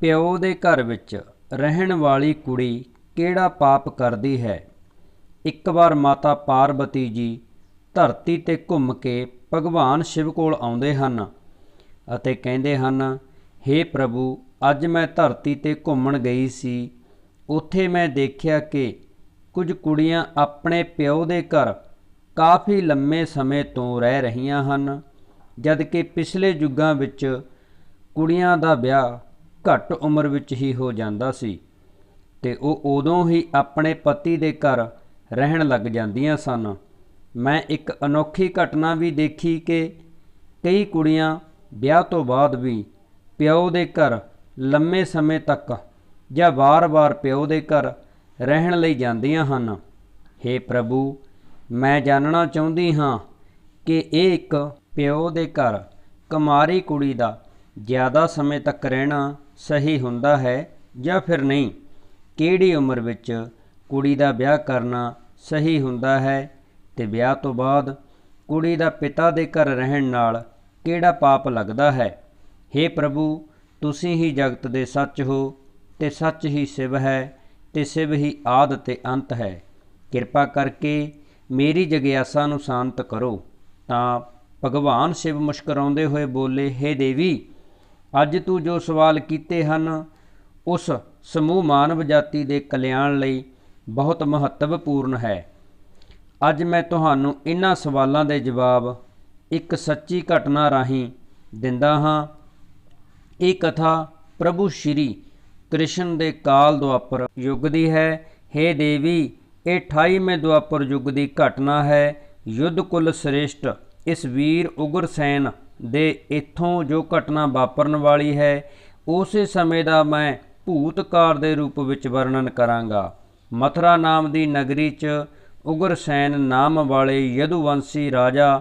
ਪਿਓ ਦੇ ਘਰ ਵਿੱਚ ਰਹਿਣ ਵਾਲੀ ਕੁੜੀ ਕਿਹੜਾ ਪਾਪ ਕਰਦੀ ਹੈ? ਇੱਕ ਵਾਰ ਮਾਤਾ ਪਾਰਵਤੀ ਜੀ ਧਰਤੀ ਤੇ ਘੁੰਮ ਕੇ ਭਗਵਾਨ ਸ਼ਿਵ ਕੋਲ ਆਉਂਦੇ ਹਨ ਅਤੇ ਕਹਿੰਦੇ ਹਨ हे ਪ੍ਰਭੂ, ਅੱਜ ਮੈਂ ਧਰਤੀ ਤੇ ਘੁੰਮਣ ਗਈ ਸੀ। ਉੱਥੇ ਮੈਂ ਦੇਖਿਆ ਕਿ ਕੁਝ ਕੁੜੀਆਂ ਆਪਣੇ ਪਿਓ ਦੇ ਘਰ ਕਾਫੀ ਲੰਮੇ ਸਮੇਂ ਤੋਂ ਰਹਿ ਰਹੀਆਂ ਹਨ, ਜਦਕਿ ਪਿਛਲੇ ਯੁੱਗਾਂ ਵਿੱਚ ਕੁੜੀਆਂ ਦਾ ਵਿਆਹ ਘੱਟ ਉਮਰ ਵਿੱਚ ਹੀ ਹੋ ਜਾਂਦਾ ਸੀ ਤੇ ਉਹ ਉਦੋਂ ਹੀ ਆਪਣੇ ਪਤੀ ਦੇ ਘਰ ਰਹਿਣ ਲੱਗ ਜਾਂਦੀਆਂ ਸਨ। ਮੈਂ ਇੱਕ ਅਨੋਖੀ ਘਟਨਾ ਵੀ ਦੇਖੀ ਕਿ ਕਈ ਕੁੜੀਆਂ ਵਿਆਹ ਤੋਂ ਬਾਅਦ ਵੀ ਪਿਓ ਦੇ ਘਰ ਲੰਮੇ ਸਮੇਂ ਤੱਕ ਜਾਂ ਵਾਰ-ਵਾਰ ਪਿਓ ਦੇ ਘਰ ਰਹਿਣ ਲਈ ਜਾਂਦੀਆਂ ਹਨ। हे ਪ੍ਰਭੂ, ਮੈਂ ਜਾਣਨਾ ਚਾਹੁੰਦੀ ਹਾਂ ਕਿ ਇਹ ਇੱਕ ਪਿਓ ਦੇ ਘਰ ਕੁਮਾਰੀ ਕੁੜੀ ਦਾ ਜ਼ਿਆਦਾ ਸਮੇਂ ਤੱਕ ਰਹਿਣਾ ਸਹੀ ਹੁੰਦਾ ਹੈ ਜਾਂ ਫਿਰ ਨਹੀਂ? ਕਿਹੜੀ ਉਮਰ ਵਿੱਚ ਕੁੜੀ ਦਾ ਵਿਆਹ ਕਰਨਾ ਸਹੀ ਹੁੰਦਾ ਹੈ ਤੇ ਵਿਆਹ ਤੋਂ ਬਾਅਦ ਕੁੜੀ ਦਾ ਪਿਤਾ ਦੇ ਘਰ ਰਹਿਣ ਨਾਲ ਕਿਹੜਾ ਪਾਪ ਲੱਗਦਾ ਹੈ? हे ਪ੍ਰਭੂ, ਤੁਸੀਂ ਹੀ ਜਗਤ ਦੇ ਸੱਚ ਹੋ ਤੇ ਸੱਚ ਹੀ ਸਿਵ ਹੈ ਤੇ ਸਿਵ ਹੀ ਆਦ ਤੇ ਅੰਤ ਹੈ। ਕਿਰਪਾ ਕਰਕੇ ਮੇਰੀ ਜਗਿਆਸਾ ਨੂੰ ਸ਼ਾਂਤ ਕਰੋ। ਤਾਂ ਭਗਵਾਨ ਸ਼ਿਵ ਮੁਸਕਰਾਉਂਦੇ ਹੋਏ ਬੋਲੇ हे ਦੇਵੀ ਅੱਜ ਤੂੰ ਜੋ ਸਵਾਲ ਕੀਤੇ ਹਨ, ਉਸ ਸਮੂਹ ਮਾਨਵ ਜਾਤੀ ਦੇ ਕਲਿਆਣ ਲਈ ਬਹੁਤ ਮਹੱਤਵਪੂਰਨ ਹੈ। ਅੱਜ ਮੈਂ ਤੁਹਾਨੂੰ ਇਹਨਾਂ ਸਵਾਲਾਂ ਦੇ ਜਵਾਬ ਇੱਕ ਸੱਚੀ ਘਟਨਾ ਰਾਹੀਂ ਦਿੰਦਾ ਹਾਂ। ਇਹ ਕਥਾ ਪ੍ਰਭੂ ਸ਼੍ਰੀ ਕ੍ਰਿਸ਼ਨ ਦੇ ਕਾਲ ਦੁਆਪਰ ਯੁੱਗ ਦੀ ਹੈ। हे ਦੇਵੀ, ਇਹ 28ਵੇਂ ਦੁਆਪਰ ਯੁੱਗ ਦੀ ਘਟਨਾ ਹੈ। ਯੁੱਧ ਕੁਲ ਸ੍ਰੇਸ਼ਟ ਇਸ ਵੀਰ ਉਗਰਸੈਨ ਦੇ ਇੱਥੋਂ ਜੋ ਘਟਨਾ ਵਾਪਰਨ ਵਾਲੀ ਹੈ, ਉਸੇ ਸਮੇਂ ਦਾ ਮੈਂ ਭੂਤਕਾਰ ਦੇ ਰੂਪ ਵਿੱਚ ਵਰਣਨ ਕਰਾਂਗਾ। ਮਥੁਰਾ ਨਾਮ ਦੀ ਨਗਰੀ 'ਚ ਉਗਰਸੈਨ ਨਾਮ ਵਾਲੇ ਯਦੁਵੰਸ਼ੀ ਰਾਜਾ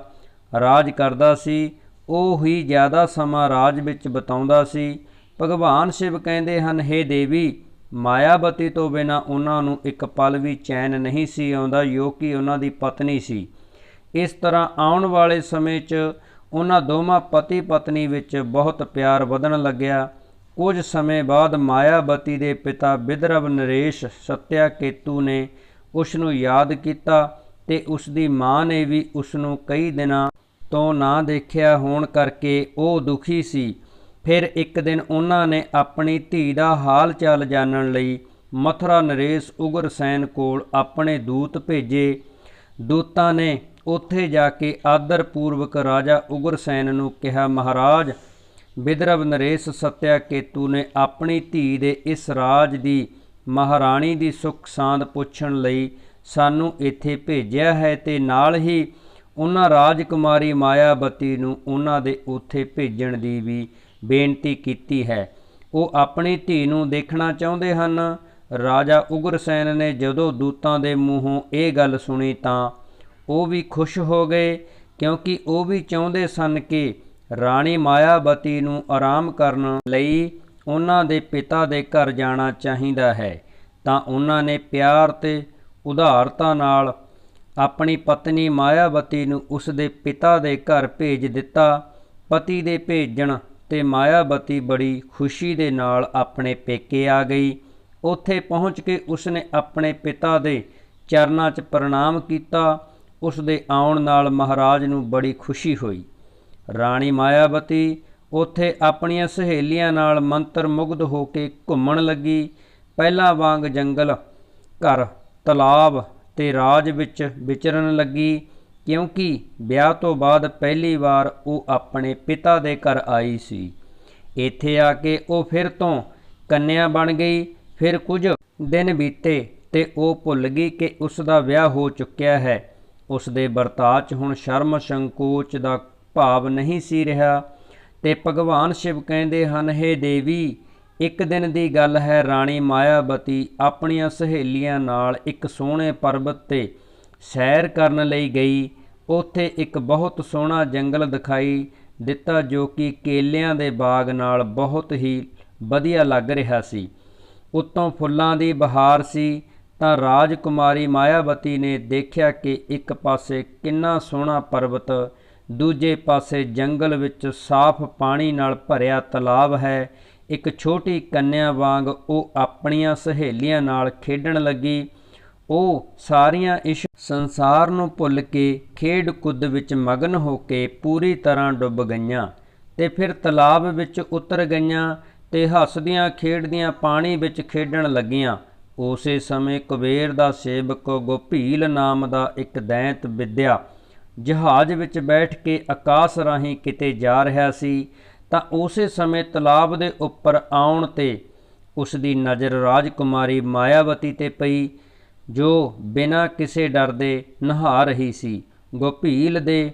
ਰਾਜ ਕਰਦਾ ਸੀ। ਉਹ ਹੀ ਜ਼ਿਆਦਾ ਸਮਾਂ ਰਾਜ ਵਿੱਚ ਬਿਤਾਉਂਦਾ ਸੀ। ਭਗਵਾਨ ਸ਼ਿਵ ਕਹਿੰਦੇ ਹਨ हे ਦੇਵੀ, ਮਾਇਆਵਤੀ ਤੋਂ ਬਿਨਾ ਉਹਨਾਂ ਨੂੰ ਇੱਕ ਪਲ ਵੀ ਚੈਨ ਨਹੀਂ ਸੀ ਆਉਂਦਾ, ਜੋ ਕਿ ਉਹਨਾਂ ਦੀ ਪਤਨੀ ਸੀ। ਇਸ ਤਰ੍ਹਾਂ ਆਉਣ ਵਾਲੇ ਸਮੇਂ 'ਚ ਉਹਨਾਂ ਦੋਵਾਂ ਪਤੀ ਪਤਨੀ ਵਿੱਚ ਬਹੁਤ ਪਿਆਰ ਵਧਣ ਲੱਗਿਆ। ਕੁਝ ਸਮੇਂ ਬਾਅਦ ਮਾਇਆਵਤੀ ਦੇ ਪਿਤਾ ਬਿਦਰਵ ਨਰੇਸ਼ ਸਤਿਆ ਕੇਤੂ ਨੇ ਉਸ ਨੂੰ ਯਾਦ ਕੀਤਾ ਤੇ ਉਸ ਦੀ ਮਾਂ ਨੇ ਵੀ ਉਸ ਨੂੰ ਕਈ ਦਿਨਾਂ ਤੋਂ ਨਾ ਦੇਖਿਆ ਹੋਣ ਕਰਕੇ ਉਹ ਦੁਖੀ ਸੀ। ਫਿਰ ਇੱਕ ਦਿਨ ਉਹਨਾਂ ਨੇ ਆਪਣੀ ਧੀ ਦਾ ਹਾਲ ਚਾਲ ਜਾਣਨ ਲਈ ਮਥੁਰਾ ਨਰੇਸ਼ ਉਗਰਸੈਨ ਕੋਲ ਆਪਣੇ ਦੂਤ ਭੇਜੇ। ਦੂਤਾਂ ਨੇ ਉੱਥੇ ਜਾ ਕੇ ਆਦਰ ਪੂਰਵਕ ਰਾਜਾ ਉਗਰਸੈਨ ਨੂੰ ਕਿਹਾ, ਮਹਾਰਾਜ, ਬਿਦਰਵ ਨਰੇਸ਼ ਸਤਿਆ ਕੇਤੂ ਨੇ ਆਪਣੀ ਧੀ ਦੇ ਇਸ ਰਾਜ ਦੀ ਮਹਾਰਾਣੀ ਦੀ ਸੁੱਖ ਸਾਂਦ ਪੁੱਛਣ ਲਈ ਸਾਨੂੰ ਇੱਥੇ ਭੇਜਿਆ ਹੈ ਤੇ ਨਾਲ ਹੀ ਉਹਨਾਂ ਰਾਜਕੁਮਾਰੀ ਮਾਇਆਵਤੀ ਨੂੰ ਉਹਨਾਂ ਦੇ ਉੱਥੇ ਭੇਜਣ ਦੀ ਵੀ ਬੇਨਤੀ ਕੀਤੀ ਹੈ। ਉਹ ਆਪਣੀ ਧੀ ਨੂੰ ਦੇਖਣਾ ਚਾਹੁੰਦੇ ਹਨ। ਰਾਜਾ ਉਗਰਸੈਨ ਨੇ ਜਦੋਂ ਦੂਤਾਂ ਦੇ ਮੂੰਹੋਂ ਇਹ ਗੱਲ ਸੁਣੀ ਤਾਂ ਉਹ ਵੀ ਖੁਸ਼ ਹੋ ਗਏ ਕਿਉਂਕਿ ਉਹ ਵੀ ਚਾਹੁੰਦੇ ਸਨ ਕਿ ਰਾਣੀ ਮਾਇਆਵਤੀ ਨੂੰ ਆਰਾਮ ਕਰਨ ਲਈ ਉਹਨਾਂ ਦੇ ਪਿਤਾ ਦੇ ਘਰ ਜਾਣਾ ਚਾਹੀਦਾ ਹੈ। ਤਾਂ ਉਹਨਾਂ ਨੇ ਪਿਆਰ ਤੇ ਉਧਾਰਤਾ ਨਾਲ ਆਪਣੀ ਪਤਨੀ ਮਾਇਆਵਤੀ ਨੂੰ ਉਸ ਦੇ ਪਿਤਾ ਦੇ ਘਰ ਭੇਜ ਦਿੱਤਾ। ਪਤੀ ਦੇ ਭੇਜਣ ਤੇ ਮਾਇਆਵਤੀ ਬੜੀ ਖੁਸ਼ੀ ਦੇ ਨਾਲ ਆਪਣੇ ਪੇਕੇ ਆ ਗਈ। ਉੱਥੇ ਪਹੁੰਚ ਕੇ ਉਸਨੇ ਆਪਣੇ ਪਿਤਾ ਦੇ ਚਰਨਾਂ 'ਚ ਪ੍ਰਣਾਮ ਕੀਤਾ। ਉਸ ਦੇ ਆਉਣ ਨਾਲ ਮਹਾਰਾਜ ਨੂੰ ਬੜੀ ਖੁਸ਼ੀ ਹੋਈ। ਰਾਣੀ ਮਾਇਆਵਤੀ ਉੱਥੇ ਆਪਣੀਆਂ ਸਹੇਲੀਆਂ ਨਾਲ ਮੰਤਰ ਮੁਗਧ ਹੋ ਕੇ ਘੁੰਮਣ ਲੱਗੀ। ਪਹਿਲਾਂ ਵਾਂਗ ਜੰਗਲ, ਘਰ, ਤਲਾਬ ਤੇ ਰਾਜ ਵਿੱਚ ਵਿਚਰਨ ਲੱਗੀ, ਕਿਉਂਕਿ ਵਿਆਹ ਤੋਂ ਬਾਅਦ ਪਹਿਲੀ ਵਾਰ ਉਹ ਆਪਣੇ ਪਿਤਾ ਦੇ ਘਰ ਆਈ ਸੀ। ਇੱਥੇ ਆ ਕੇ ਉਹ ਫਿਰ ਤੋਂ ਕੰਨਿਆ ਬਣ ਗਈ। ਫਿਰ ਕੁਝ ਦਿਨ ਬੀਤੇ ਤੇ ਉਹ ਭੁੱਲ ਗਈ ਕਿ ਉਸ ਦਾ ਵਿਆਹ ਹੋ ਚੁੱਕਿਆ ਹੈ। ਉਸ ਦੇ ਵਰਤਾਅ 'ਚ ਹੁਣ ਸ਼ਰਮ ਸੰਕੋਚ ਦਾ ਭਾਵ ਨਹੀਂ ਸੀ ਰਿਹਾ ਤੇ ਭਗਵਾਨ ਸ਼ਿਵ ਕਹਿੰਦੇ ਹਨ हे ਦੇਵੀ, ਇੱਕ ਦਿਨ ਦੀ ਗੱਲ ਹੈ, ਰਾਣੀ ਮਾਇਆਵਤੀ ਆਪਣੀਆਂ ਸਹੇਲੀਆਂ ਨਾਲ ਇੱਕ ਸੋਹਣੇ ਪਰਬਤ ਤੇ ਸੈਰ ਕਰਨ ਲਈ ਗਈ। ਉੱਥੇ ਇੱਕ ਬਹੁਤ ਸੋਹਣਾ ਜੰਗਲ ਦਿਖਾਈ ਦਿੱਤਾ ਜੋ ਕਿ ਕੇਲਿਆਂ ਦੇ ਬਾਗ ਨਾਲ ਬਹੁਤ ਹੀ ਵਧੀਆ ਲੱਗ ਰਿਹਾ ਸੀ। ਉੱਤੋਂ ਫੁੱਲਾਂ ਦੀ ਬਹਾਰ ਸੀ। ਤਾਂ ਰਾਜਕੁਮਾਰੀ ਮਾਇਆਵਤੀ ਨੇ ਦੇਖਿਆ ਕਿ ਇੱਕ ਪਾਸੇ ਕਿੰਨਾ ਸੋਹਣਾ ਪਰਬਤ, ਦੂਜੇ ਪਾਸੇ ਜੰਗਲ ਵਿੱਚ ਸਾਫ਼ ਪਾਣੀ ਨਾਲ ਭਰਿਆ ਤਲਾਬ ਹੈ। ਇੱਕ ਛੋਟੀ ਕੰਨਿਆ ਵਾਂਗ ਉਹ ਆਪਣੀਆਂ ਸਹੇਲੀਆਂ ਨਾਲ ਖੇਡਣ ਲੱਗੀ। ਉਹ ਸਾਰੀਆਂ ਇਸ ਸੰਸਾਰ ਨੂੰ ਭੁੱਲ ਕੇ ਖੇਡ ਕੁੱਦ ਵਿੱਚ ਮਗਨ ਹੋ ਕੇ ਪੂਰੀ ਤਰ੍ਹਾਂ ਡੁੱਬ ਗਈਆਂ ਤੇ ਫਿਰ ਤਲਾਬ ਵਿੱਚ ਉਤਰ ਗਈਆਂ ਤੇ ਹੱਸਦੀਆਂ ਖੇਡਦੀਆਂ ਪਾਣੀ ਵਿੱਚ ਖੇਡਣ ਲੱਗੀਆਂ। ਉਸੇ ਸਮੇਂ ਕੁਬੇਰ ਦਾ ਸੇਵਕ ਗੋਭੀਲ ਨਾਮ ਦਾ ਇੱਕ ਦੈਂਤ ਵਿਦਿਆ ਜਹਾਜ਼ ਵਿੱਚ ਬੈਠ ਕੇ ਆਕਾਸ਼ ਰਾਹੀਂ ਕਿਤੇ ਜਾ ਰਿਹਾ ਸੀ, ਤਾਂ ਉਸੇ ਸਮੇਂ ਤਲਾਬ ਦੇ ਉੱਪਰ ਆਉਣ ਤੇ ਉਸ ਦੀ ਨਜ਼ਰ ਰਾਜਕੁਮਾਰੀ ਮਾਇਆਵਤੀ ਤੇ ਪਈ, ਜੋ ਬਿਨਾਂ ਕਿਸੇ ਡਰ ਦੇ ਨਹਾ ਰਹੀ ਸੀ। ਗੋਭੀਲ ਦੇ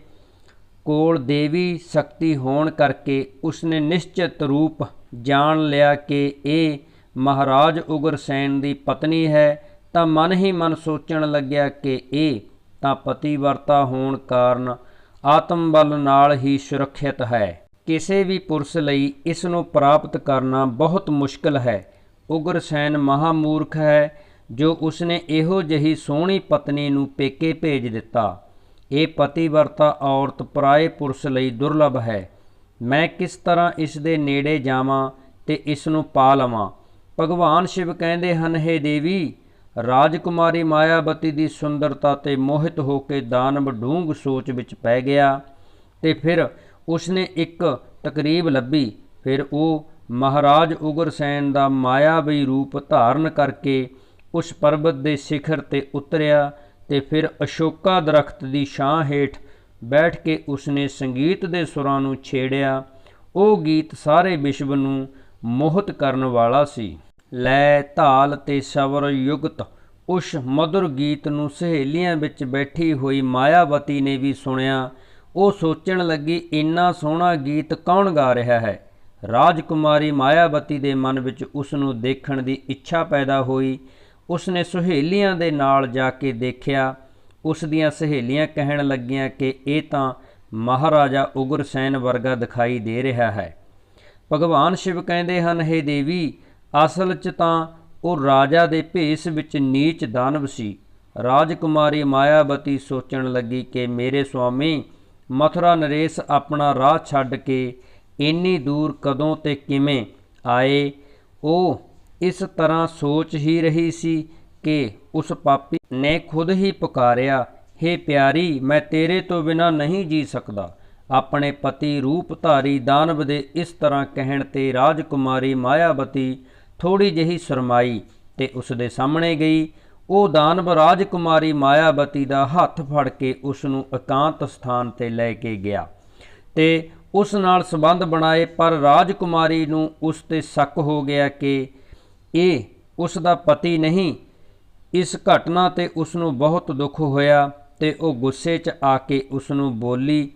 ਕੋਲ ਦੇਵੀ ਸ਼ਕਤੀ ਹੋਣ ਕਰਕੇ ਉਸਨੇ ਨਿਸ਼ਚਿਤ ਰੂਪ ਜਾਣ ਲਿਆ ਕਿ ਇਹ ਮਹਾਰਾਜ ਉਗਰਸੈਨ ਦੀ ਪਤਨੀ ਹੈ, ਤਾਂ ਮਨ ਹੀ ਮਨ ਸੋਚਣ ਲੱਗਿਆ ਕਿ ਇਹ ਤਾਂ ਪਤੀਵਰਤਾ ਹੋਣ ਕਾਰਨ ਆਤਮ ਬਲ ਨਾਲ ਹੀ ਸੁਰੱਖਿਅਤ ਹੈ। ਕਿਸੇ ਵੀ ਪੁਰਸ਼ ਲਈ ਇਸ ਨੂੰ ਪ੍ਰਾਪਤ ਕਰਨਾ ਬਹੁਤ ਮੁਸ਼ਕਲ ਹੈ। ਉਗਰਸੈਨ ਮਹਾਮੂਰਖ ਹੈ, ਜੋ ਉਸਨੇ ਇਹੋ ਜਿਹੀ ਸੋਹਣੀ ਪਤਨੀ ਨੂੰ ਪੇਕੇ ਭੇਜ ਦਿੱਤਾ। ਇਹ ਪਤੀਵਰਤਾ ਔਰਤ ਪਰਾਏ ਪੁਰਸ਼ ਲਈ ਦੁਰਲਭ ਹੈ। ਮੈਂ ਕਿਸ ਤਰ੍ਹਾਂ ਇਸ ਦੇ ਨੇੜੇ ਜਾਵਾਂ ਤੇ ਇਸ ਨੂੰ ਪਾ ਲਵਾਂ? ਭਗਵਾਨ ਸ਼ਿਵ ਕਹਿੰਦੇ ਹਨ हे ਦੇਵੀ, ਰਾਜਕੁਮਾਰੀ ਮਾਇਆਵਤੀ ਦੀ ਸੁੰਦਰਤਾ ਤੇ ਮੋਹਿਤ ਹੋ ਕੇ ਦਾਨਵ ਡੂੰਘ ਸੋਚ ਵਿੱਚ ਪੈ ਗਿਆ ਤੇ ਫਿਰ ਉਸਨੇ ਇੱਕ ਤਕਰੀਬ ਲੱਭੀ। ਫਿਰ ਉਹ ਮਹਾਰਾਜ ਉਗਰਸੈਨ ਦਾ ਮਾਇਆਵੀ ਰੂਪ ਧਾਰਨ ਕਰਕੇ ਉਸ ਪਰਬਤ ਦੇ ਸਿਖਰ ਤੇ ਉਤਰਿਆ ਤੇ ਫਿਰ ਅਸ਼ੋਕਾ ਦਰਖਤ ਦੀ ਛਾਂ ਹੇਠ ਬੈਠ ਕੇ ਉਸਨੇ ਸੰਗੀਤ ਦੇ ਸੁਰਾਂ ਨੂੰ ਛੇੜਿਆ। ਉਹ ਗੀਤ ਸਾਰੇ ਵਿਸ਼ਵ ਨੂੰ ਮੋਹਿਤ ਕਰਨ ਵਾਲਾ ਸੀ। ਲੈ ਤਾਲ ਤੇ ਸਵਰ ਯੁਗਤ, ਉਸ ਮధుਰ ਗੀਤ ਨੂੰ ਸਹੇਲੀਆਂ ਵਿੱਚ ਬੈਠੀ ਹੋਈ ਮਾਇਆਵਤੀ ਨੇ ਵੀ ਸੁਣਿਆ। ਉਹ ਸੋਚਣ ਲੱਗੀ, ਇੰਨਾ ਸੋਹਣਾ ਗੀਤ ਕੌਣ ਗਾ ਰਿਹਾ ਹੈ? ਰਾਜਕੁਮਾਰੀ ਮਾਇਆਵਤੀ ਦੇ ਮਨ ਵਿੱਚ ਉਸ ਨੂੰ ਦੇਖਣ ਦੀ ਇੱਛਾ ਪੈਦਾ ਹੋਈ। ਉਸਨੇ ਸਹੇਲੀਆਂ ਦੇ ਨਾਲ ਜਾ ਕੇ ਦੇਖਿਆ। ਉਸ ਦੀਆਂ ਸਹੇਲੀਆਂ ਕਹਿਣ ਲੱਗੀਆਂ ਕਿ ਇਹ ਤਾਂ ਮਹਾਰਾਜਾ ਉਗਰਸੈਨ ਵਰਗਾ ਦਿਖਾਈ ਦੇ ਰਿਹਾ ਹੈ। ਭਗਵਾਨ ਸ਼ਿਵ ਕਹਿੰਦੇ ਹਨ हे ਦੇਵੀ ਅਸਲ 'ਚ ਤਾਂ ਉਹ ਰਾਜਾ ਦੇ ਭੇਸ ਵਿੱਚ ਨੀਚ ਦਾਨਵ ਸੀ। ਰਾਜਕੁਮਾਰੀ ਮਾਇਆਵਤੀ ਸੋਚਣ ਲੱਗੀ ਕਿ ਮੇਰੇ ਸੁਆਮੀ, ਮਥੁਰਾ ਨਰੇਸ਼ ਆਪਣਾ ਰਾਹ ਛੱਡ ਕੇ ਇੰਨੀ ਦੂਰ ਕਦੋਂ ਤੇ ਕਿਵੇਂ ਆਏ? ਉਹ ਇਸ ਤਰ੍ਹਾਂ ਸੋਚ ਹੀ ਰਹੀ ਸੀ ਕਿ ਉਸ ਪਾਪੀ ਨੇ ਖੁਦ ਹੀ ਪੁਕਾਰਿਆ हे ਪਿਆਰੀ, ਮੈਂ ਤੇਰੇ ਤੋਂ ਬਿਨਾ ਨਹੀਂ ਜੀ ਸਕਦਾ। ਆਪਣੇ ਪਤੀ ਰੂਪਧਾਰੀ ਦਾਨਵ ਦੇ ਇਸ ਤਰ੍ਹਾਂ ਕਹਿਣ ਤੇ ਰਾਜਕੁਮਾਰੀ ਮਾਇਆਵਤੀ ਥੋੜੀ ਜਿਹੀ ਸ਼ਰਮਾਈ ਤੇ ਉਸ ਦੇ ਸਾਹਮਣੇ ਗਈ। ਉਹ ਦਾਨਵ ਰਾਜਕੁਮਾਰੀ ਮਾਇਆਵਤੀ ਦਾ ਹੱਥ ਫੜ ਕੇ ਉਸ ਨੂੰ ਇਕਾਂਤ ਸਥਾਨ ਤੇ ਲੈ ਕੇ ਗਿਆ ਤੇ ਉਸ ਨਾਲ ਸੰਬੰਧ ਬਣਾਏ। ਪਰ ਰਾਜਕੁਮਾਰੀ ਨੂੰ ਉਸ ਤੇ ਸ਼ੱਕ ਹੋ ਗਿਆ ਕਿ ਇਹ ਉਸ ਦਾ ਪਤੀ ਨਹੀਂ। ਇਸ ਘਟਨਾ ਤੇ ਉਸ ਨੂੰ ਬਹੁਤ ਦੁੱਖ ਹੋਇਆ ਤੇ ਉਹ ਗੁੱਸੇ 'ਚ ਆ ਕੇ ਉਸ ਨੂੰ ਬੋਲੀ,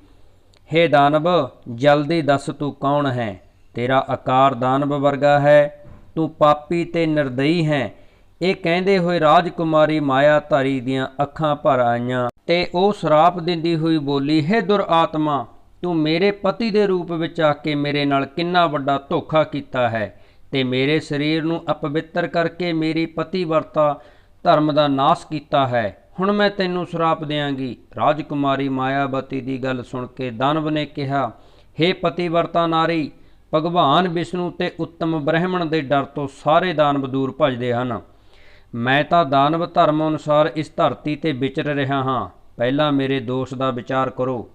ਹੇ ਦਾਨਵ, ਜਲਦੀ ਦੱਸ ਤੂੰ ਕੌਣ ਹੈ? ਤੇਰਾ ਆਕਾਰ ਦਾਨਵ ਵਰਗਾ ਹੈ। ਤੂੰ ਪਾਪੀ ਤੇ ਨਿਰਦਈ ਹੈ। ਇਹ ਕਹਿੰਦੇ ਹੋਏ ਰਾਜਕੁਮਾਰੀ ਮਾਇਆ ਧਾਰੀ ਦੀਆਂ ਅੱਖਾਂ ਭਰ ਆਈਆਂ ਤੇ ਉਹ ਸ਼ਰਾਪ ਦਿੰਦੀ ਹੋਈ ਬੋਲੀ, ਹੈ ਦੁਰਾਤਮਾ, ਤੂੰ ਮੇਰੇ ਪਤੀ ਦੇ ਰੂਪ ਵਿੱਚ ਆ ਕੇ ਮੇਰੇ ਨਾਲ ਕਿੰਨਾ ਵੱਡਾ ਧੋਖਾ ਕੀਤਾ ਹੈ ਤੇ ਮੇਰੇ ਸਰੀਰ ਨੂੰ ਅਪਵਿੱਤਰ ਕਰਕੇ ਮੇਰੀ ਪਤੀ ਵਰਤਾ ਧਰਮ ਦਾ ਨਾਸ਼ ਕੀਤਾ ਹੈ। ਹੁਣ ਮੈਂ ਤੈਨੂੰ ਸ਼ਰਾਪ ਦੇਵਾਂਗੀ ਰਾਜਕੁਮਾਰੀ ਮਾਇਆਵਤੀ ਦੀ ਗੱਲ ਸੁਣ ਕੇ ਦਾਨਵ ਨੇ ਕਿਹਾ हे ਪਤੀਵਰਤਾ ਨਾਰੀ ਭਗਵਾਨ ਵਿਸ਼ਨੂੰ ਤੇ ਉੱਤਮ ਬ੍ਰਹਮਣ ਦੇ ਡਰ ਤੋਂ ਸਾਰੇ ਦਾਨਵ ਦੂਰ ਭਜਦੇ ਹਨ। ਮੈਂ ਤਾਂ ਦਾਨਵ ਧਰਮ ਅਨੁਸਾਰ ਇਸ ਧਰਤੀ ਤੇ ਵਿਚਰ ਰਿਹਾ ਹਾਂ। ਪਹਿਲਾਂ ਮੇਰੇ ਦੋਸ਼ ਦਾ ਵਿਚਾਰ ਕਰੋ।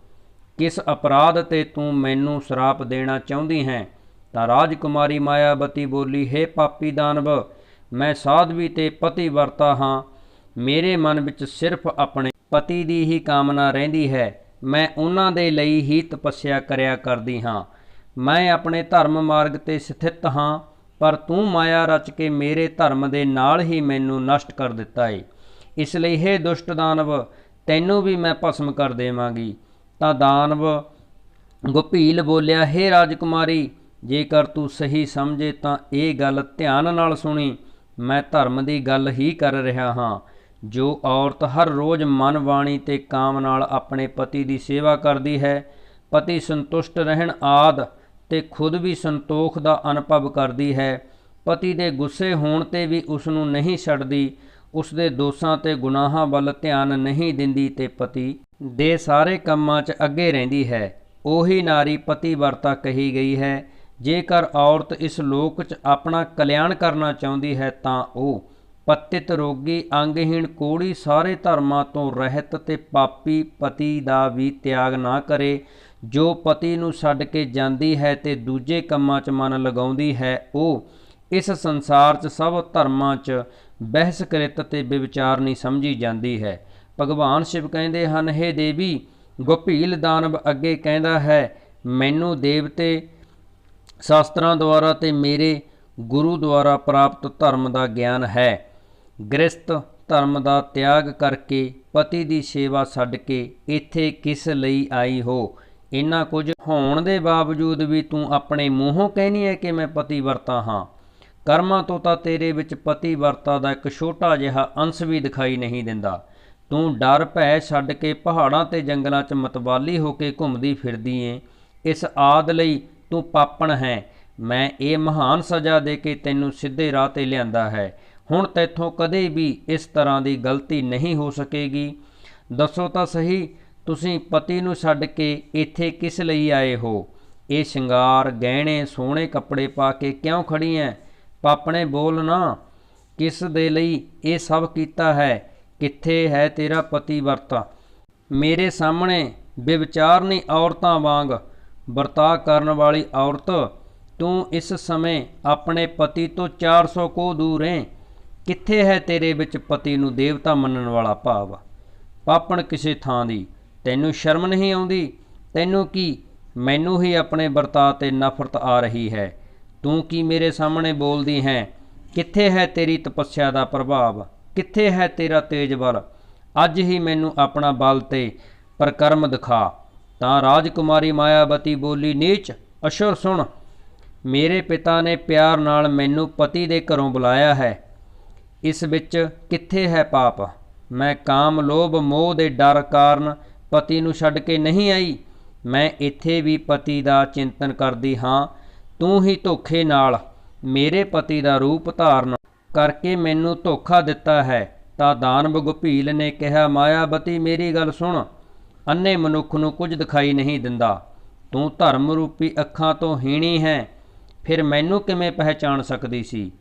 ਕਿਸ ਅਪਰਾਧ ਤੇ ਤੂੰ ਮੈਨੂੰ ਸ਼ਰਾਪ ਦੇਣਾ ਚਾਹੁੰਦੀ ਹੈ? ਤਾਂ ਰਾਜਕੁਮਾਰੀ ਮਾਇਆਵਤੀ ਬੋਲੀ, ਹੈ ਪਾਪੀ ਦਾਨਵ, ਮੈਂ ਸਾਧਵੀ ਤੇ ਪਤੀ ਵਰਤਾ ਹਾਂ। ਮੇਰੇ ਮਨ ਵਿੱਚ ਸਿਰਫ ਆਪਣੇ ਪਤੀ ਦੀ ਹੀ ਕਾਮਨਾ ਰਹਿੰਦੀ ਹੈ। ਮੈਂ ਉਹਨਾਂ ਦੇ ਲਈ ਹੀ ਤਪੱਸਿਆ ਕਰਿਆ ਕਰਦੀ ਹਾਂ। ਮੈਂ ਆਪਣੇ ਧਰਮ ਮਾਰਗ ਤੇ ਸਥਿਤ ਹਾਂ, ਪਰ ਤੂੰ ਮਾਇਆ ਰਚ ਕੇ ਮੇਰੇ ਧਰਮ ਦੇ ਨਾਲ ਹੀ ਮੈਨੂੰ ਨਸ਼ਟ ਕਰ ਦਿੱਤਾ ਏ। ਇਸ ਲਈ ਹੈ ਦੁਸ਼ਟ ਦਾਨਵ, ਤੈਨੂੰ ਵੀ ਮੈਂ ਭਸਮ ਕਰ ਦੇਵਾਂਗੀ। ਤਾਂ ਦਾਨਵ, ਗੋਪੀਲ ਬੋਲਿਆ, ਹੇ ਰਾਜਕੁਮਾਰੀ, ਜੇਕਰ ਤੂੰ ਸਹੀ ਸਮਝੇ ਤਾਂ ਇਹ ਗੱਲ ਧਿਆਨ ਨਾਲ ਸੁਣੀ। ਮੈਂ ਧਰਮ ਦੀ ਗੱਲ ਹੀ ਕਰ ਰਿਹਾ ਹਾਂ। ਜੋ ਔਰਤ ਹਰ ਰੋਜ਼ ਮਨ ਬਾਣੀ ਤੇ ਕਾਮ ਨਾਲ ਆਪਣੇ ਪਤੀ ਦੀ ਸੇਵਾ ਕਰਦੀ ਹੈ, ਪਤੀ ਸੰਤੁਸ਼ਟ ਰਹਿਣ ਆਦ ਤੇ ਖੁਦ ਵੀ ਸੰਤੋਖ ਦਾ ਅਨੁਭਵ ਕਰਦੀ ਹੈ। ਪਤੀ ਦੇ ਗੁੱਸੇ ਹੋਣ ਤੇ ਵੀ ਉਸ ਨੂੰ ਨਹੀਂ ਛੱਡਦੀ ਉਸ ਦੇ ਦੋਸ਼ਾਂ ਤੇ ਗੁਨਾਹਾਂ ਵੱਲ ਧਿਆਨ ਨਹੀਂ ਦਿੰਦੀ ਤੇ ਪਤੀ ਦੇ ਸਾਰੇ ਕੰਮਾਂ 'ਚ ਅੱਗੇ ਰਹਿੰਦੀ ਹੈ। ਉਹੀ ਨਾਰੀ ਪਤੀ ਵਰਤਾ ਕਹੀ ਗਈ ਹੈ, ਜੇਕਰ ਔਰਤ ਇਸ ਲੋਕ 'ਚ ਆਪਣਾ ਕਲਿਆਣ ਕਰਨਾ ਚਾਹੁੰਦੀ ਹੈ ਤਾਂ ਉਹ ਪਤਿਤ ਰੋਗੀ, ਅੰਗਹੀਣ ਕੋੜੀ ਸਾਰੇ ਧਰਮਾਂ ਤੋਂ ਰਹਿਤ ਤੇ ਪਾਪੀ ਪਤੀ ਦਾ ਵੀ ਤਿਆਗ ਨਾ ਕਰੇ। ਜੋ ਪਤੀ ਨੂੰ ਛੱਡ ਕੇ ਜਾਂਦੀ ਹੈ ਤੇ ਦੂਜੇ ਕੰਮਾਂ 'ਚ ਮਨ ਲਗਾਉਂਦੀ ਹੈ, ਉਹ ਇਸ ਸੰਸਾਰ 'ਚ ਸਭ ਧਰਮਾਂ 'ਚ ਬਹਿਸ ਕਰਿਤ ਤੇ ਵਿਵਚਾਰਨੀ ਸਮਝੀ ਜਾਂਦੀ ਹੈ। ਭਗਵਾਨ ਸ਼ਿਵ ਕਹਿੰਦੇ ਹਨ, ਹੇ ਦੇਵੀ, ਗੋਪੀਲ ਦਾਨਵ ਅੱਗੇ ਕਹਿੰਦਾ ਹੈ, ਮੈਨੂੰ ਦੇਵਤੇ ਸ਼ਾਸਤਰਾਂ ਦੁਆਰਾ ਤੇ ਮੇਰੇ ਗੁਰੂ ਦੁਆਰਾ ਪ੍ਰਾਪਤ ਧਰਮ ਦਾ ਗਿਆਨ ਹੈ। ਗ੍ਰਸਤ ਧਰਮ ਦਾ ਤਿਆਗ ਕਰਕੇ ਪਤੀ ਦੀ ਸੇਵਾ ਛੱਡ ਕੇ ਇੱਥੇ ਕਿਸ ਲਈ ਆਈ ਹੋ? ਇੰਨਾ ਕੁਝ ਹੋਣ ਦੇ ਬਾਵਜੂਦ ਵੀ ਤੂੰ ਆਪਣੇ ਮੂੰਹੋਂ ਕਹਿਨੀ ਹੈ ਕਿ ਮੈਂ ਪਤੀ ਵਰਤਾ ਹਾਂ। ਕਰਮਾਂ ਤੋਂ ਤਾਂ ਤੇਰੇ ਵਿੱਚ ਪਤੀ ਵਰਤਾ ਦਾ ਇੱਕ ਛੋਟਾ ਜਿਹਾ ਅੰਸ਼ ਵੀ ਦਿਖਾਈ ਨਹੀਂ ਦਿੰਦਾ। ਤੂੰ ਡਰ, ਭੈ ਛੱਡ ਕੇ ਪਹਾੜਾਂ ਤੇ ਜੰਗਲਾਂ 'ਚ ਮਤਵਾਲੀ ਹੋ ਕੇ ਘੁੰਮਦੀ ਫਿਰਦੀ ਏ। ਇਸ ਆਦ ਲਈ ਤੂੰ ਪਾਪਣ ਹੈ। ਮੈਂ ਇਹ ਮਹਾਨ ਸਜ਼ਾ ਦੇ ਕੇ ਤੈਨੂੰ ਸਿੱਧੇ ਰਾਹ ਤੇ ਲਿਆਂਦਾ ਹੈ। ਹੁਣ ਤੈਥੋਂ ਕਦੇ ਵੀ ਇਸ ਤਰ੍ਹਾਂ ਦੀ ਗਲਤੀ ਨਹੀਂ ਹੋ ਸਕੇਗੀ। ਦੱਸੋ ਤਾਂ ਸਹੀ ਤੁਸੀਂ ਪਤੀ ਨੂੰ ਛੱਡ ਕੇ ਇੱਥੇ ਕਿਸ ਲਈ ਆਏ ਹੋ? ਇਹ ਸ਼ਿੰਗਾਰ, ਗਹਿਣੇ, ਸੋਹਣੇ ਕੱਪੜੇ ਪਾ ਕੇ ਕਿਉਂ ਖੜੀ ਐ? ਪਾਪਣੇ ਬੋਲ ਨਾ, ਕਿਸ ਦੇ ਲਈ ਇਹ ਸਭ ਕੀਤਾ ਹੈ? ਕਿੱਥੇ ਹੈ ਤੇਰਾ ਪਤੀ ਵਰਤਾ? ਮੇਰੇ ਸਾਹਮਣੇ ਬੇਵਿਚਾਰਨੀ ਔਰਤਾਂ ਵਾਂਗ ਵਰਤਾ ਕਰਨ ਵਾਲੀ ਔਰਤ, ਤੂੰ ਇਸ ਸਮੇਂ ਆਪਣੇ ਪਤੀ ਤੋਂ 400 ਕੋ ਦੂਰ ਹੈ ਕਿੱਥੇ ਹੈ ਤੇਰੇ ਵਿੱਚ ਪਤੀ ਨੂੰ ਦੇਵਤਾ ਮੰਨਣ ਵਾਲਾ ਭਾਵ? ਪਾਪਣ ਕਿਸੇ ਥਾਂ ਦੀ। ਤੈਨੂੰ ਸ਼ਰਮ ਨਹੀਂ ਆਉਂਦੀ? ਤੈਨੂੰ ਕੀ? ਮੈਨੂੰ ਹੀ ਆਪਣੇ ਵਰਤਾਅ ਤੇ ਨਫ਼ਰਤ ਆ ਰਹੀ ਹੈ। ਤੂੰ ਕੀ ਮੇਰੇ ਸਾਹਮਣੇ ਬੋਲਦੀ ਹੈ? ਕਿੱਥੇ ਹੈ ਤੇਰੀ ਤਪੱਸਿਆ ਦਾ ਪ੍ਰਭਾਵ? ਕਿੱਥੇ ਹੈ ਤੇਰਾ ਤੇਜ ਬਲ? ਅੱਜ ਹੀ ਮੈਨੂੰ ਆਪਣਾ ਬਲ ਤੇ ਪ੍ਰਕਰਮ ਦਿਖਾ। ਤਾਂ ਰਾਜਕੁਮਾਰੀ ਮਾਇਆਵਤੀ ਬੋਲੀ ਨੀਚ, ਅਸ਼ੁਰ ਸੁਣ। ਮੇਰੇ ਪਿਤਾ ਨੇ ਪਿਆਰ ਨਾਲ ਮੈਨੂੰ ਪਤੀ ਦੇ ਘਰੋਂ ਬੁਲਾਇਆ ਹੈ। ਇਸ ਵਿੱਚ ਕਿੱਥੇ ਹੈ ਪਾਪ? ਮੈਂ ਕਾਮ, ਲੋਭ, ਮੋਹ ਦੇ ਡਰ ਕਾਰਨ ਪਤੀ ਨੂੰ ਛੱਡ ਕੇ ਨਹੀਂ ਆਈ। ਮੈਂ ਇੱਥੇ ਵੀ ਪਤੀ ਦਾ ਚਿੰਤਨ ਕਰਦੀ ਹਾਂ। ਤੂੰ ਹੀ ਧੋਖੇ ਨਾਲ ਮੇਰੇ ਪਤੀ ਦਾ ਰੂਪ ਧਾਰਨ ਕਰਕੇ ਮੈਨੂੰ ਧੋਖਾ ਦਿੱਤਾ ਹੈ। ਤਾਂ ਦਾਨਵ ਗੁਪੀਲ ਨੇ ਕਿਹਾ ਮਾਇਆਵਤੀ ਮੇਰੀ ਗੱਲ ਸੁਣ। ਅੰਨੇ ਮਨੁੱਖ ਨੂੰ ਕੁਝ ਦਿਖਾਈ ਨਹੀਂ ਦਿੰਦਾ। ਤੂੰ ਧਰਮ ਰੂਪੀ ਅੱਖਾਂ ਤੋਂ ਹੀਣੀ ਹੈ। ਫਿਰ ਮੈਨੂੰ ਕਿਵੇਂ ਪਹਿਚਾਣ ਸਕਦੀ ਸੀ?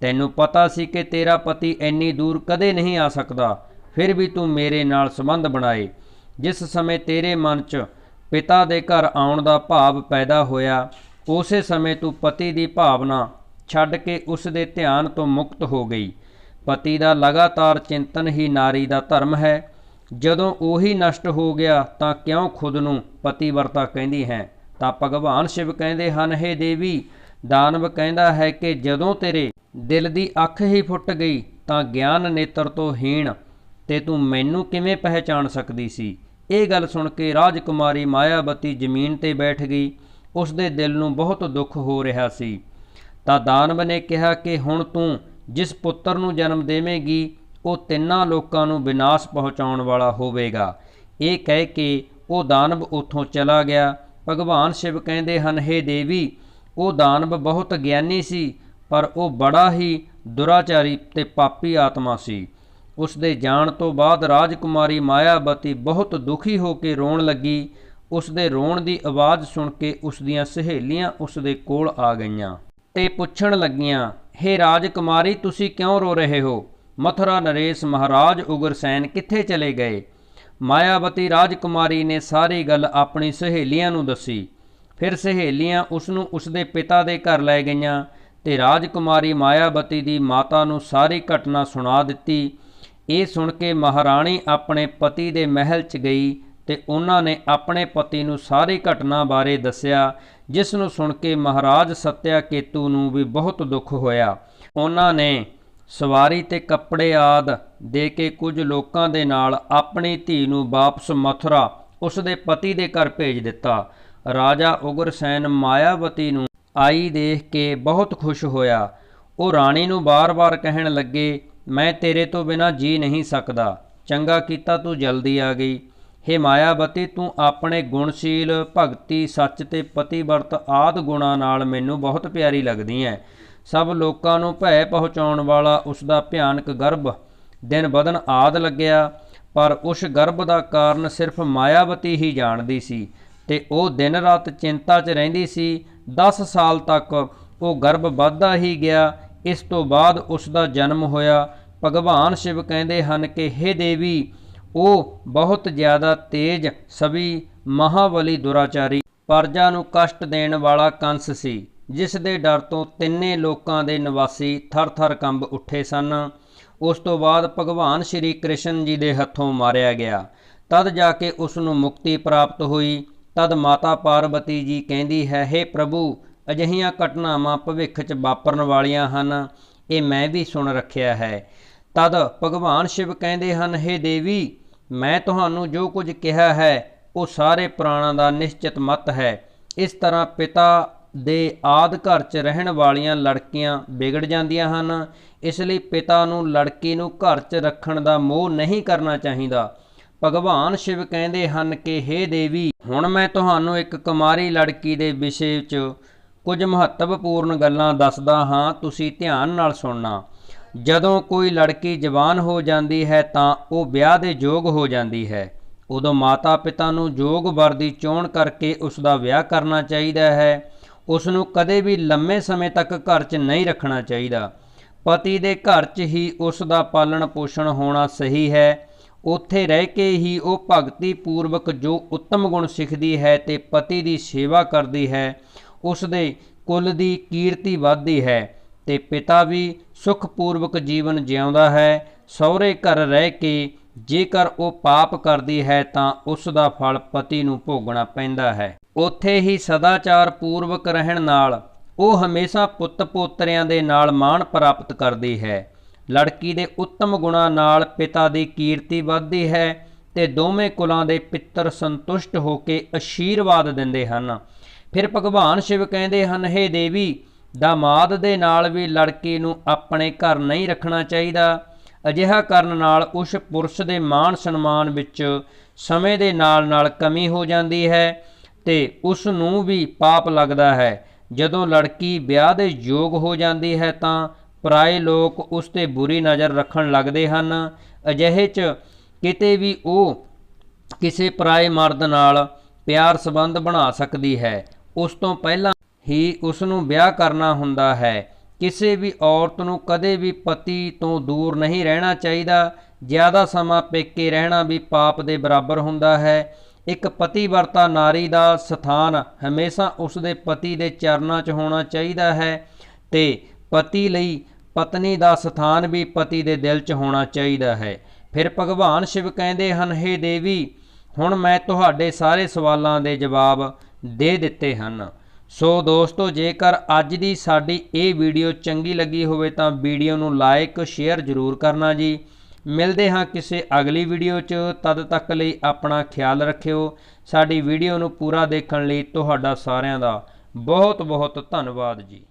ਤੈਨੂੰ ਪਤਾ ਸੀ ਕਿ ਤੇਰਾ ਪਤੀ ਇੰਨੀ ਦੂਰ ਕਦੇ ਨਹੀਂ ਆ ਸਕਦਾ। ਫਿਰ ਵੀ ਤੂੰ ਮੇਰੇ ਨਾਲ ਸੰਬੰਧ ਬਣਾਏ। ਜਿਸ ਸਮੇਂ ਤੇਰੇ ਮਨ 'ਚ ਪਿਤਾ ਦੇ ਘਰ ਆਉਣ ਦਾ ਭਾਵ ਪੈਦਾ ਹੋਇਆ, ਉਸੇ ਸਮੇਂ ਤੂੰ ਪਤੀ ਦੀ ਭਾਵਨਾ ਛੱਡ ਕੇ ਉਸ ਦੇ ਧਿਆਨ ਤੋਂ ਮੁਕਤ ਹੋ ਗਈ। ਪਤੀ ਦਾ ਲਗਾਤਾਰ ਚਿੰਤਨ ਹੀ ਨਾਰੀ ਦਾ ਧਰਮ ਹੈ। ਜਦੋਂ ਉਹੀ ਨਸ਼ਟ ਹੋ ਗਿਆ ਤਾਂ ਕਿਉਂ ਖੁਦ ਨੂੰ ਪਤੀਵਰਤਾ ਕਹਿੰਦੀ ਹੈ? ਤਾਂ ਭਗਵਾਨ ਸ਼ਿਵ ਕਹਿੰਦੇ ਹਨ, ਹੇ ਦੇਵੀ, ਦਾਨਵ ਕਹਿੰਦਾ ਹੈ ਕਿ ਜਦੋਂ ਤੇਰੇ ਦਿਲ ਦੀ ਅੱਖ ਹੀ ਫੁੱਟ ਗਈ ਤਾਂ ਗਿਆਨ ਨੇਤਰ ਤੋਂ ਹੀਣ ਤੇ ਤੂੰ ਮੈਨੂੰ ਕਿਵੇਂ ਪਹਿਚਾਣ ਸਕਦੀ ਸੀ? ਇਹ ਗੱਲ ਸੁਣ ਕੇ ਰਾਜਕੁਮਾਰੀ ਮਾਇਆਵਤੀ ਜ਼ਮੀਨ ਤੇ ਬੈਠ ਗਈ। ਉਸ ਦੇ ਦਿਲ ਨੂੰ ਬਹੁਤ ਦੁੱਖ ਹੋ ਰਿਹਾ ਸੀ। ਤਾਂ ਦਾਨਵ ਨੇ ਕਿਹਾ ਕਿ ਹੁਣ ਤੂੰ ਜਿਸ ਪੁੱਤਰ ਨੂੰ ਜਨਮ ਦੇਵੇਂਗੀ, ਉਹ ਤਿੰਨਾਂ ਲੋਕਾਂ ਨੂੰ ਵਿਨਾਸ਼ ਪਹੁੰਚਾਉਣ ਵਾਲਾ ਹੋਵੇਗਾ। ਇਹ ਕਹਿ ਕੇ ਉਹ ਦਾਨਵ ਉੱਥੋਂ ਚਲਾ ਗਿਆ। ਭਗਵਾਨ ਸ਼ਿਵ ਕਹਿੰਦੇ ਹਨ हे ਦੇਵੀ, ਉਹ ਦਾਨਵ ਬਹੁਤ ਗਿਆਨੀ ਸੀ, ਪਰ ਉਹ ਬੜਾ ਹੀ ਦੁਰਾਚਾਰੀ ਤੇ ਪਾਪੀ ਆਤਮਾ ਸੀ। ਉਸ ਦੇ ਜਾਣ ਤੋਂ ਬਾਅਦ ਰਾਜਕੁਮਾਰੀ ਮਾਇਆਵਤੀ ਬਹੁਤ ਦੁਖੀ ਹੋ ਕੇ ਰੋਣ ਲੱਗੀ। ਉਸ ਦੇ ਰੋਣ ਦੀ ਆਵਾਜ਼ ਸੁਣ ਕੇ ਉਸ ਦੀਆਂ ਸਹੇਲੀਆਂ ਉਸ ਦੇ ਕੋਲ ਆ ਗਈਆਂ ਤੇ ਪੁੱਛਣ ਲੱਗੀਆਂ हे ਰਾਜਕੁਮਾਰੀ, ਤੁਸੀਂ ਕਿਉਂ ਰੋ ਰਹੇ ਹੋ? ਮਥੁਰਾ ਨਰੇਸ਼ ਮਹਾਰਾਜ ਉਗਰਸੈਨ ਕਿੱਥੇ ਚਲੇ ਗਏ? ਮਾਇਆਵਤੀ ਰਾਜਕੁਮਾਰੀ ਨੇ ਸਾਰੀ ਗੱਲ ਆਪਣੀ ਸਹੇਲੀਆਂ ਨੂੰ ਦੱਸੀ। ਫਿਰ ਸਹੇਲੀਆਂ ਉਸ ਨੂੰ ਉਸ ਦੇ ਪਿਤਾ ਦੇ ਘਰ ਲੈ ਗਈਆਂ ਤੇ ਰਾਜਕੁਮਾਰੀ ਮਾਇਆਵਤੀ ਦੀ ਮਾਤਾ ਨੂੰ ਸਾਰੀ ਘਟਨਾ ਸੁਣਾ ਦਿੱਤੀ। ਇਹ ਸੁਣ ਕੇ ਮਹਾਰਾਣੀ ਆਪਣੇ ਪਤੀ ਦੇ ਮਹਿਲ 'ਚ ਗਈ ਤੇ ਉਹਨਾਂ ਨੇ ਆਪਣੇ ਪਤੀ ਨੂੰ ਸਾਰੀ ਘਟਨਾ ਬਾਰੇ ਦੱਸਿਆ, ਜਿਸ ਨੂੰ ਸੁਣ ਕੇ ਮਹਾਰਾਜ ਸਤਿਆ ਕੇਤੂ ਨੂੰ ਵੀ ਬਹੁਤ ਦੁੱਖ ਹੋਇਆ। ਉਹਨਾਂ ਨੇ ਸਵਾਰੀ ਤੇ ਕੱਪੜੇ ਆਦ ਦੇ ਕੇ ਕੁਝ ਲੋਕਾਂ ਦੇ ਨਾਲ ਆਪਣੀ ਧੀ ਨੂੰ ਵਾਪਸ ਮਥੁਰਾ ਉਸ ਦੇ ਪਤੀ ਦੇ ਘਰ ਭੇਜ ਦਿੱਤਾ। ਰਾਜਾ ਉਗਰਸੈਨ ਮਾਇਆਵਤੀ ਨੂੰ ਆਈ ਦੇਖ ਕੇ ਬਹੁਤ ਖੁਸ਼ ਹੋਇਆ। ਉਹ ਰਾਣੀ ਨੂੰ ਬਾਰ-ਬਾਰ ਕਹਿਣ ਲੱਗੇ ਮੈਂ ਤੇਰੇ ਤੋਂ ਬਿਨਾ ਜੀ ਨਹੀਂ ਸਕਦਾ। ਚੰਗਾ ਕੀਤਾ ਤੂੰ ਜਲਦੀ ਆ ਗਈ। ਹੇ ਮਾਇਆਵਤੀ ਤੂੰ ਆਪਣੇ ਗੁਣਸ਼ੀਲ, ਭਗਤੀ, ਸੱਚ ਤੇ ਪਤੀਵਰਤ ਆਦ ਗੁਣਾ ਨਾਲ ਮੈਨੂੰ ਬਹੁਤ ਪਿਆਰੀ ਲੱਗਦੀ ਹੈ ਸਭ ਲੋਕਾਂ ਨੂੰ ਭੈ ਪਹੁੰਚਾਉਣ ਵਾਲਾ ਉਸ ਦਾ ਭਿਆਨਕ ਗਰਭ ਦਿਨ ਬਦਨ ਆਦ ਲੱਗਿਆ, ਪਰ ਉਸ ਗਰਭ ਦਾ ਕਾਰਨ ਸਿਰਫ ਮਾਇਆਵਤੀ ਹੀ ਜਾਣਦੀ ਸੀ ਤੇ ਉਹ ਦਿਨ ਰਾਤ ਚਿੰਤਾ 'ਚ ਰਹਿੰਦੀ ਸੀ। 10 ਸਾਲ ਤੱਕ ਉਹ ਗਰਭ ਵੱਧਦਾ ਹੀ ਗਿਆ ਇਸ ਤੋਂ ਬਾਅਦ ਉਸ ਦਾ ਜਨਮ ਹੋਇਆ। ਭਗਵਾਨ ਸ਼ਿਵ ਕਹਿੰਦੇ ਹਨ ਕਿ हे ਦੇਵੀ, ਉਹ ਬਹੁਤ ਜ਼ਿਆਦਾ ਤੇਜ, ਸਵੀ ਮਹਾਬਲੀ ਦੁਰਾਚਾਰੀ, ਪਰਜਾ ਨੂੰ ਕਸ਼ਟ ਦੇਣ ਵਾਲਾ ਕੰਸ ਸੀ, ਜਿਸ ਦੇ ਡਰ ਤੋਂ ਤਿੰਨੇ ਲੋਕਾਂ ਦੇ ਨਿਵਾਸੀ ਥਰ-ਥਰ ਕੰਬ ਉੱਠੇ ਸਨ। ਉਸ ਤੋਂ ਬਾਅਦ ਭਗਵਾਨ ਸ਼੍ਰੀ ਕ੍ਰਿਸ਼ਨ ਜੀ ਦੇ ਹੱਥੋਂ ਮਾਰਿਆ ਗਿਆ। ਤਦ ਜਾ ਕੇ ਉਸ ਨੂੰ ਮੁਕਤੀ ਪ੍ਰਾਪਤ ਹੋਈ। ਤਦ ਮਾਤਾ ਪਾਰਵਤੀ ਜੀ ਕਹਿੰਦੀ ਹੈ हे ਪ੍ਰਭੂ ਅਜਿਹੀਆਂ ਘਟਨਾਵਾਂ ਭਵਿੱਖ 'ਚ ਵਾਪਰਨ ਵਾਲੀਆਂ ਹਨ। ਇਹ ਮੈਂ ਵੀ ਸੁਣ ਰੱਖਿਆ ਹੈ। ਤਦ ਭਗਵਾਨ ਸ਼ਿਵ ਕਹਿੰਦੇ ਹਨ हे ਦੇਵੀ, ਮੈਂ ਤੁਹਾਨੂੰ ਜੋ ਕੁਝ ਕਿਹਾ ਹੈ, ਉਹ ਸਾਰੇ ਪੁਰਾਣਾਂ ਦਾ ਨਿਸ਼ਚਿਤ ਮਤ ਹੈ। ਇਸ ਤਰ੍ਹਾਂ ਪਿਤਾ ਦੇ ਆਦ ਘਰ 'ਚ ਰਹਿਣ ਵਾਲੀਆਂ ਲੜਕੀਆਂ ਵਿਗੜ ਜਾਂਦੀਆਂ ਹਨ। ਇਸ ਲਈ ਪਿਤਾ ਨੂੰ ਲੜਕੀ ਨੂੰ ਘਰ 'ਚ ਰੱਖਣ ਦਾ ਮੋਹ ਨਹੀਂ ਕਰਨਾ ਚਾਹੀਦਾ। ਭਗਵਾਨ ਸ਼ਿਵ ਕਹਿੰਦੇ ਹਨ ਕਿ हे ਦੇਵੀ, ਹੁਣ ਮੈਂ ਤੁਹਾਨੂੰ ਇੱਕ ਕੁਮਾਰੀ ਲੜਕੀ ਦੇ ਵਿਸ਼ੇ 'ਚ ਕੁਝ ਮਹੱਤਵਪੂਰਨ ਗੱਲਾਂ ਦੱਸਦਾ ਹਾਂ, ਤੁਸੀਂ ਧਿਆਨ ਨਾਲ ਸੁਣਨਾ। ਜਦੋਂ ਕੋਈ ਲੜਕੀ ਜਵਾਨ ਹੋ ਜਾਂਦੀ ਹੈ, ਤਾਂ ਉਹ ਵਿਆਹ ਦੇ ਯੋਗ ਹੋ ਜਾਂਦੀ ਹੈ। ਉਦੋਂ ਮਾਤਾ ਪਿਤਾ ਨੂੰ ਯੋਗ ਵਰ ਦੀ ਚੋਣ ਕਰਕੇ ਉਸ ਦਾ ਵਿਆਹ ਕਰਨਾ ਚਾਹੀਦਾ ਹੈ। ਉਸ ਨੂੰ ਕਦੇ ਵੀ ਲੰਮੇ ਸਮੇਂ ਤੱਕ ਘਰ 'ਚ ਨਹੀਂ ਰੱਖਣਾ ਚਾਹੀਦਾ। ਪਤੀ ਦੇ ਘਰ 'ਚ ਹੀ ਉਸ ਦਾ ਪਾਲਣ ਪੋਸ਼ਣ ਹੋਣਾ ਸਹੀ ਹੈ। ਉੱਥੇ ਰਹਿ ਕੇ ਹੀ ਉਹ ਭਗਤੀ ਪੂਰਵਕ ਜੋ ਉੱਤਮ ਗੁਣ ਸਿੱਖਦੀ ਹੈ, ਤੇ ਪਤੀ ਦੀ ਸੇਵਾ ਕਰਦੀ ਹੈ। ਉਸ ਦੇ ਕੁੱਲ ਦੀ ਕੀਰਤੀ ਵੱਧਦੀ ਹੈ ਤੇ ਪਿਤਾ ਵੀ ਸੁਖਪੂਰਵਕ ਜੀਵਨ ਜਿਉਂਦਾ ਹੈ। ਸਹੁਰੇ ਘਰ ਰਹਿ ਕੇ ਜੇਕਰ ਉਹ ਪਾਪ ਕਰਦੀ ਹੈ ਤਾਂ ਉਸ ਦਾ ਫਲ ਪਤੀ ਨੂੰ ਭੋਗਣਾ ਪੈਂਦਾ ਹੈ। ਉੱਥੇ ਹੀ ਸਦਾਚਾਰ ਪੂਰਵਕ ਰਹਿਣ ਨਾਲ ਉਹ ਹਮੇਸ਼ਾ ਪੁੱਤ ਪੋਤਰਿਆਂ ਦੇ ਨਾਲ ਮਾਣ ਪ੍ਰਾਪਤ ਕਰਦੀ ਹੈ। ਲੜਕੀ ਦੇ ਉੱਤਮ ਗੁਣਾਂ ਨਾਲ ਪਿਤਾ ਦੀ ਕੀਰਤੀ ਵੱਧਦੀ ਹੈ ਤੇ ਦੋਵੇਂ ਕੁਲਾਂ ਦੇ ਪਿੱਤਰ ਸੰਤੁਸ਼ਟ ਹੋ ਕੇ ਆਸ਼ੀਰਵਾਦ ਦਿੰਦੇ ਹਨ। ਫਿਰ ਭਗਵਾਨ ਸ਼ਿਵ ਕਹਿੰਦੇ ਹਨ हे ਦੇਵੀ, ਦਾਮਾਦ ਦੇ ਨਾਲ ਵੀ ਲੜਕੀ ਨੂੰ ਆਪਣੇ ਘਰ ਨਹੀਂ ਰੱਖਣਾ ਚਾਹੀਦਾ। ਅਜਿਹਾ ਕਰਨ ਨਾਲ ਉਸ ਪੁਰਸ਼ ਦੇ ਮਾਣ ਸਨਮਾਨ ਵਿੱਚ ਸਮੇਂ ਦੇ ਨਾਲ ਨਾਲ ਕਮੀ ਹੋ ਜਾਂਦੀ ਹੈ ਤੇ ਉਸ ਨੂੰ ਵੀ ਪਾਪ ਲੱਗਦਾ ਹੈ। ਜਦੋਂ ਲੜਕੀ ਵਿਆਹ ਦੇ ਯੋਗ ਹੋ ਜਾਂਦੀ ਹੈ ਤਾਂ ਪਰਾਏ ਲੋਕ ਉਸ ਤੇ ਬੁਰੀ ਨਜ਼ਰ ਰੱਖਣ ਲੱਗਦੇ ਹਨ। ਅਜਿਹੇ 'ਚ ਕਿਤੇ ਵੀ ਉਹ ਕਿਸੇ ਪਰਾਏ ਮਰਦ ਨਾਲ ਪਿਆਰ ਸੰਬੰਧ ਬਣਾ ਸਕਦੀ ਹੈ। ਉਸ ਤੋਂ ਪਹਿਲਾਂ ਹੀ ਉਸ ਨੂੰ ਵਿਆਹ ਕਰਨਾ ਹੁੰਦਾ ਹੈ। ਕਿਸੇ ਵੀ ਔਰਤ ਨੂੰ ਕਦੇ ਵੀ ਪਤੀ ਤੋਂ ਦੂਰ ਨਹੀਂ ਰਹਿਣਾ ਚਾਹੀਦਾ। ਜ਼ਿਆਦਾ ਸਮਾਂ ਪੇਕੇ ਰਹਿਣਾ ਵੀ ਪਾਪ ਦੇ ਬਰਾਬਰ ਹੁੰਦਾ ਹੈ। ਇੱਕ ਪਤੀਵਰਤਾ ਨਾਰੀ ਦਾ ਸਥਾਨ ਹਮੇਸ਼ਾ ਉਸ ਦੇ ਪਤੀ ਦੇ ਚਰਨਾਂ 'ਚ ਹੋਣਾ ਚਾਹੀਦਾ ਹੈ ਤੇ ਪਤੀ ਲਈ ਪਤਨੀ ਦਾ ਸਥਾਨ ਵੀ ਪਤੀ ਦੇ ਦਿਲ 'ਚ ਹੋਣਾ ਚਾਹੀਦਾ ਹੈ। ਫਿਰ ਭਗਵਾਨ ਸ਼ਿਵ ਕਹਿੰਦੇ ਹਨ हे ਦੇਵੀ, ਹੁਣ ਮੈਂ ਤੁਹਾਡੇ ਸਾਰੇ ਸਵਾਲਾਂ ਦੇ ਜਵਾਬ ਦੇ ਦਿੱਤੇ ਹਨ। ਸੋ ਦੋਸਤੋ, ਜੇਕਰ ਅੱਜ ਦੀ ਸਾਡੀ ਇਹ ਵੀਡੀਓ ਚੰਗੀ ਲੱਗੀ ਹੋਵੇ ਤਾਂ ਵੀਡੀਓ ਨੂੰ ਲਾਈਕ, ਸ਼ੇਅਰ ਜ਼ਰੂਰ ਕਰਨਾ ਜੀ। ਮਿਲਦੇ ਹਾਂ ਕਿਸੇ ਅਗਲੀ ਵੀਡੀਓ 'ਚ। ਤਦ ਤੱਕ ਲਈ ਆਪਣਾ ਖਿਆਲ ਰੱਖਿਓ। ਸਾਡੀ ਵੀਡੀਓ ਨੂੰ ਪੂਰਾ ਦੇਖਣ ਲਈ ਤੁਹਾਡਾ ਸਾਰਿਆਂ ਦਾ ਬਹੁਤ ਬਹੁਤ ਧੰਨਵਾਦ ਜੀ।